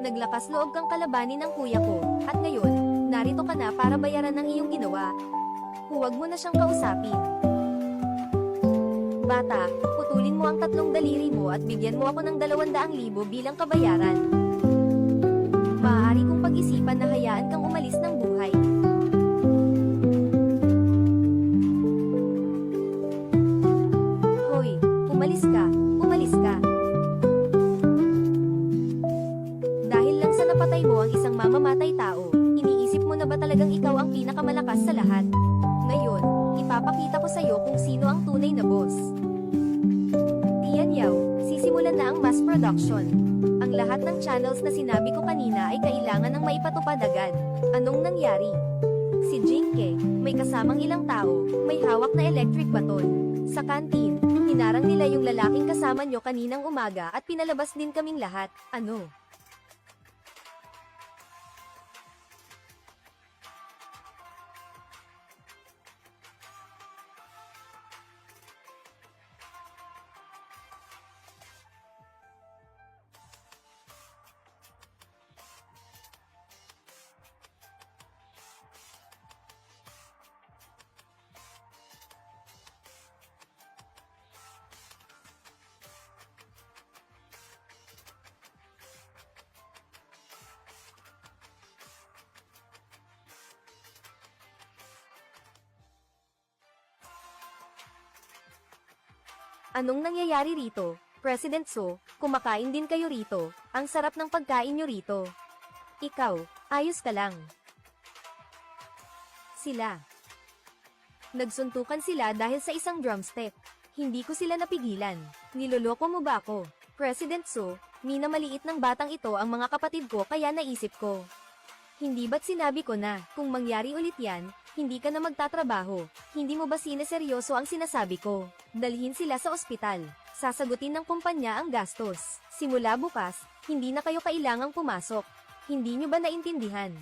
Naglakas loob kang kalabanin ng kuya ko, at ngayon, narito ka na para bayaran ng iyong ginawa. Huwag mo na siyang kausapin. Bata, putulin mo ang tatlong daliri mo at bigyan mo ako ng 200,000 bilang kabayaran. Maaari kong pag-isipan na hayaan kang umalis ng buhay. Hoy, umalis ka. Tunay na boss. Tiyan Yaw, sisimulan na ang mass production. Ang lahat ng channels na sinabi ko kanina ay kailangan ng maipatupad agad. Anong nangyari? Si Jinke, may kasamang ilang tao, may hawak na electric baton. Sa kantin, hinarang nila yung lalaking kasama nyo kaninang umaga at pinalabas din kaming lahat. Ano? Anong nangyayari rito? President So, kumakain din kayo rito. Ang sarap ng pagkain nyo rito. Ikaw, ayos ka lang. Sila. Nagsuntukan sila dahil sa isang drumstick. Hindi ko sila napigilan. Niloloko mo ba ako? President So, minamaliit ng batang ito ang mga kapatid ko kaya naisip ko. Hindi ba't sinabi ko na, kung mangyari ulit yan, hindi ka na magtatrabaho. Hindi mo ba sineseryoso ang sinasabi ko? Dalhin sila sa ospital. Sasagutin ng kumpanya ang gastos. Simula bukas, hindi na kayo kailangang pumasok. Hindi nyo ba naintindihan?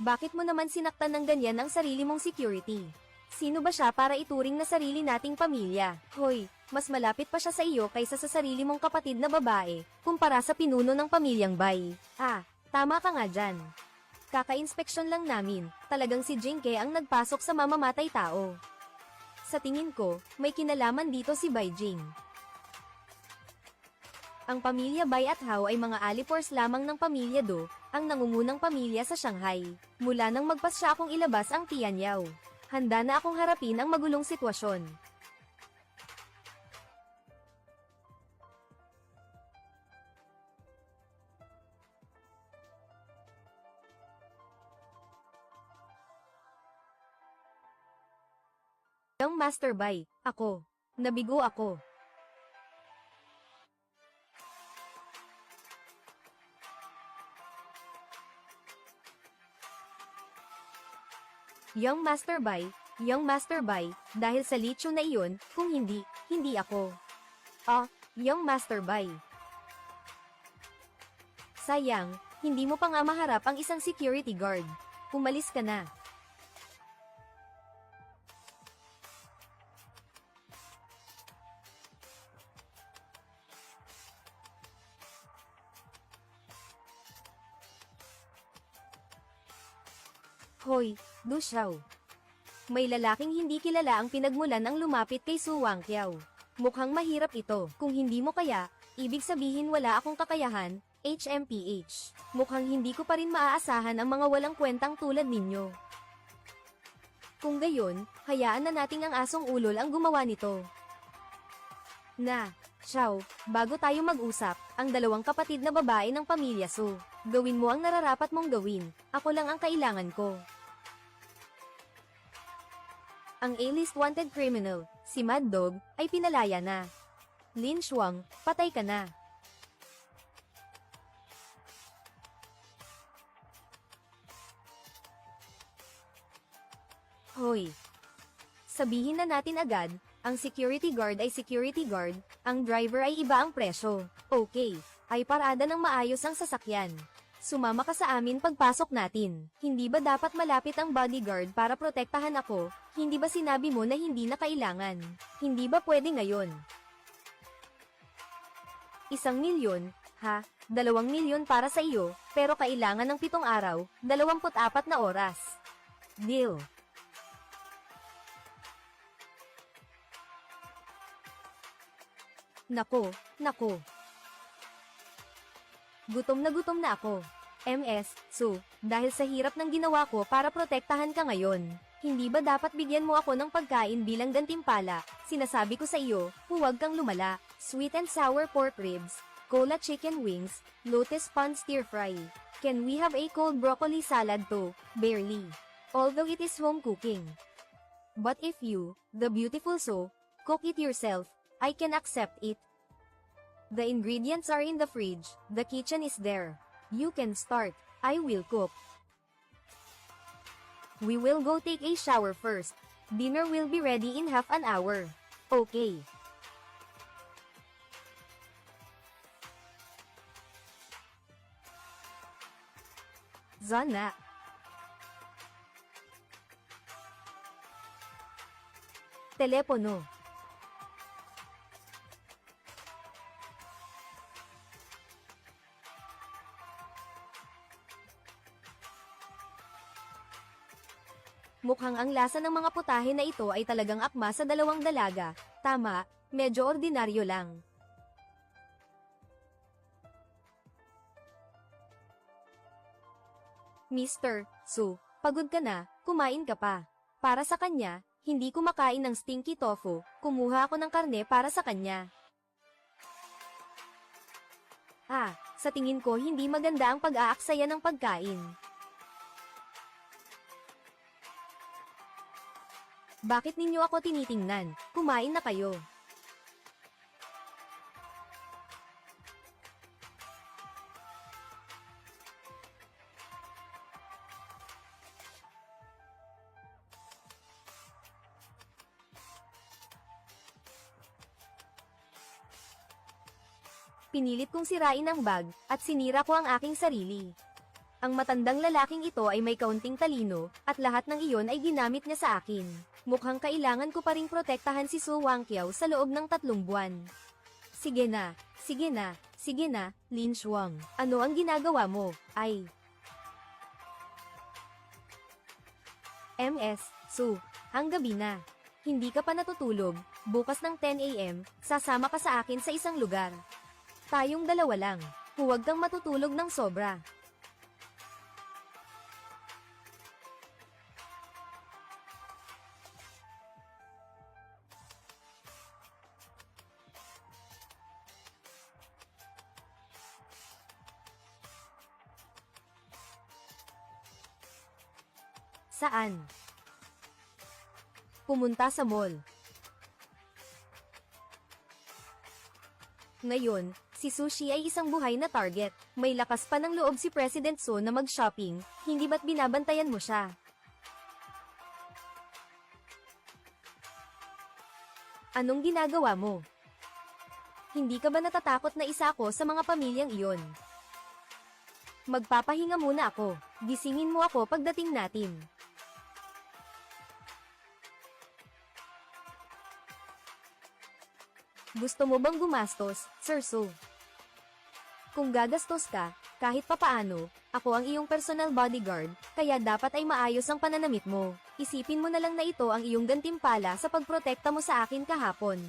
Bakit mo naman sinaktan ng ganyan ang sarili mong security? Sino ba siya para ituring na sarili nating pamilya? Hoy, mas malapit pa siya sa iyo kaysa sa sarili mong kapatid na babae, kumpara sa pinuno ng pamilyang Bay. Ah, tama ka nga dyan. Kaka-inspeksyon lang namin, talagang si Jinke ang nagpasok sa mamamatay tao. Sa tingin ko, may kinalaman dito si Bai Jing. Ang pamilya Bai at Hao ay mga alipors lamang ng pamilya Do, ang nangungunang pamilya sa Shanghai. Mula nang magpasya akong ilabas ang Tian Yao. Handa na akong harapin ang magulong sitwasyon. Young Master Bai, ako. Nabigo ako. Young Master Bai, Young Master Bai, dahil sa litsyo na iyon, kung hindi, hindi ako. Ah, Young Master Bai. Sayang, hindi mo pa nga maharap ang isang security guard. Umalis ka na. Hoy, Du Xiao. May lalaking hindi kilala ang pinagmulan ang lumapit kay Su Wangqiao. Mukhang mahirap ito. Kung hindi mo kaya, ibig sabihin wala akong kakayahan, HMPH. Mukhang hindi ko pa rin maaasahan ang mga walang kwentang tulad ninyo. Kung gayon, hayaan na nating ang asong ulol ang gumawa nito. Na, Xiao, bago tayo mag-usap, ang dalawang kapatid na babae ng pamilya Su, gawin mo ang nararapat mong gawin, ako lang ang kailangan ko. Ang A-list wanted criminal, si Mad Dog, ay pinalaya na. Lin Shuang, patay ka na. Hoy. Sabihin na natin agad, Ang security guard ay security guard, ang driver ay iba ang presyo. Okay, ay parada ng maayos ang sasakyan. Sumama ka sa amin pagpasok natin. Hindi ba dapat malapit ang bodyguard para protektahan ako? Hindi ba sinabi mo na hindi na kailangan? Hindi ba pwede ngayon? Isang milyon, ha? Dalawang milyon para sa iyo, pero kailangan ng pitong araw, 24 na oras. Deal. Nako, nako. Gutom na gutom na ako. MS, so, dahil sa hirap ng ginawa ko para protektahan ka ngayon, hindi ba dapat bigyan mo ako ng pagkain bilang gantimpala? Sinasabi ko sa iyo, huwag kang lumala. Sweet and sour pork ribs, cola chicken wings, lotus pond stir fry. Can we have a cold broccoli salad too? Barely. Although it is home cooking. But if you, the beautiful so, cook it yourself, I can accept it. The ingredients are in the fridge, the kitchen is there. You can start, I will cook. We will go take a shower first. Dinner will be ready in half an hour. Okay. Zana. Telepono. Mukhang ang lasa ng mga putahe na ito ay talagang akma sa dalawang dalaga. Tama, medyo ordinaryo lang. Mr. Su, pagod ka na, kumain ka pa. Para sa kanya, hindi kumakain ng stinky tofu, kumuha ako ng karne para sa kanya. Ah, sa tingin ko hindi maganda ang pag-aaksaya ng pagkain. Bakit ninyo ako tinitingnan? Kumain na kayo. Pinilit kong sirain ang bag, at sinira ko ang aking sarili. Ang matandang lalaking ito ay may kaunting talino, at lahat ng iyon ay ginamit niya sa akin. Mukhang kailangan ko pa ring protektahan si Su Wangqiao sa loob ng tatlong buwan. Sige na, sige na, sige na, Lin Shuang. Ano ang ginagawa mo? Ay. MS, Su, ang gabi na. Hindi ka pa natutulog, bukas ng 10 a.m., sasama ka sa akin sa isang lugar. Tayong dalawa lang. Huwag kang matutulog ng sobra. Saan? Pumunta sa mall. Ngayon, si Sushi ay isang buhay na target. May lakas pa ng loob si President So na mag-shopping, hindi ba't binabantayan mo siya? Anong ginagawa mo? Hindi ka ba natatakot na isa ako sa mga pamilyang iyon? Magpapahinga muna ako. Gisingin mo ako pagdating natin. Gusto mo bang gumastos, Sir Su? Kung gagastos ka, kahit papaano, ako ang iyong personal bodyguard, kaya dapat ay maayos ang pananamit mo. Isipin mo na lang na ito ang iyong gantimpala sa pagprotekta mo sa akin kahapon.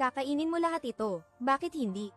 Kakainin mo lahat ito, bakit hindi?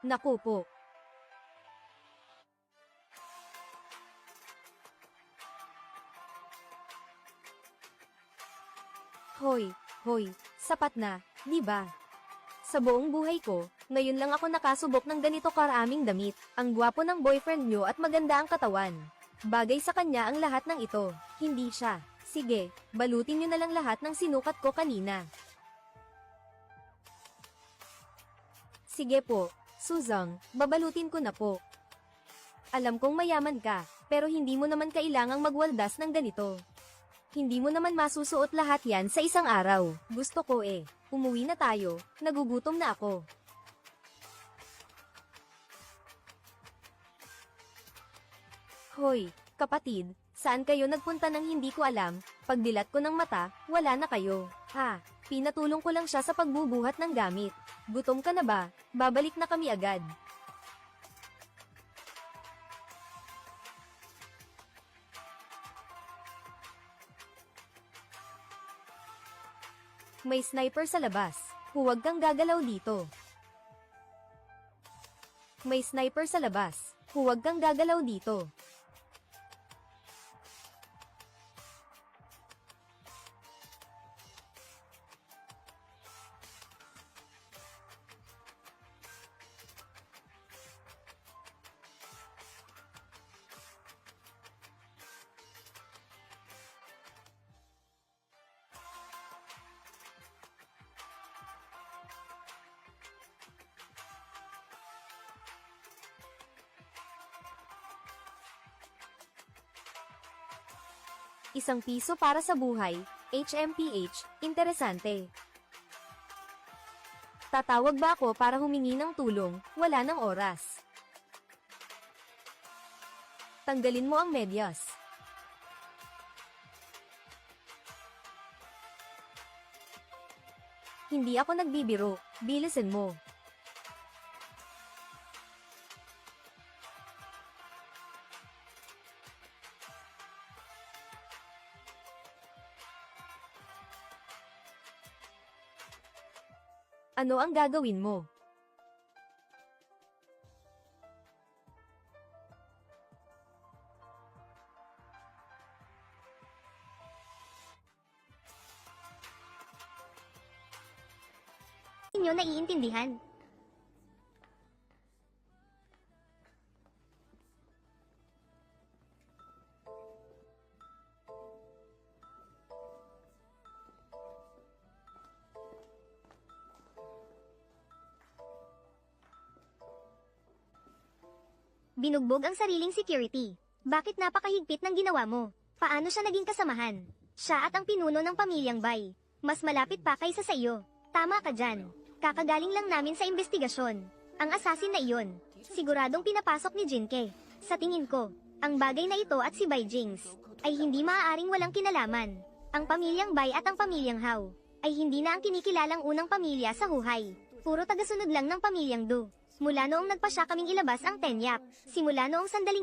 Naku po. Hoy, hoy, sapat na, di ba? Sa buong buhay ko, ngayon lang ako nakasubok ng ganito karaming damit. Ang gwapo ng boyfriend nyo at maganda ang katawan. Bagay sa kanya ang lahat ng ito, hindi siya. Sige, balutin nyo na lang lahat ng sinukat ko kanina. Sige po, Suzong, babalutin ko na po. Alam kong mayaman ka, pero hindi mo naman kailangang magwaldas ng ganito. Hindi mo naman masusuot lahat yan sa isang araw. Gusto ko eh. Umuwi na tayo, nagugutom na ako. Hoy, kapatid, saan kayo nagpunta nang hindi ko alam? Pagdilat ko ng mata, wala na kayo. Ha, pinatulong ko lang siya sa pagbubuhat ng gamit. Gutom ka na ba? Babalik na kami agad. May sniper sa labas. Huwag kang gagalaw dito. May sniper sa labas. Huwag kang gagalaw dito. Isang piso para sa buhay, HMPH, interesante. Tatawag ba ako para humingi ng tulong? Wala ng oras. Tanggalin mo ang medyas. Hindi ako nagbibiro, bilisin mo. Ano ang gagawin mo? Inyo naiintindihan. Binugbog ang sariling security. Bakit napakahigpit ng ginawa mo? Paano siya naging kasamahan? Siya at ang pinuno ng pamilyang Bay. Mas malapit pa kaysa sa iyo. Tama ka dyan. Kakagaling lang namin sa investigasyon. Ang asasin na iyon, siguradong pinapasok ni Jinke. Sa tingin ko, ang bagay na ito at si Bai Jings ay hindi maaaring walang kinalaman. Ang pamilyang Bai at ang pamilyang Hao ay hindi na ang kinikilalang unang pamilya sa Huhay. Puro tagasunod lang ng pamilyang Du. Mula noong nagpa siya kaming ilabas ang Tenyap, simula noong sandaling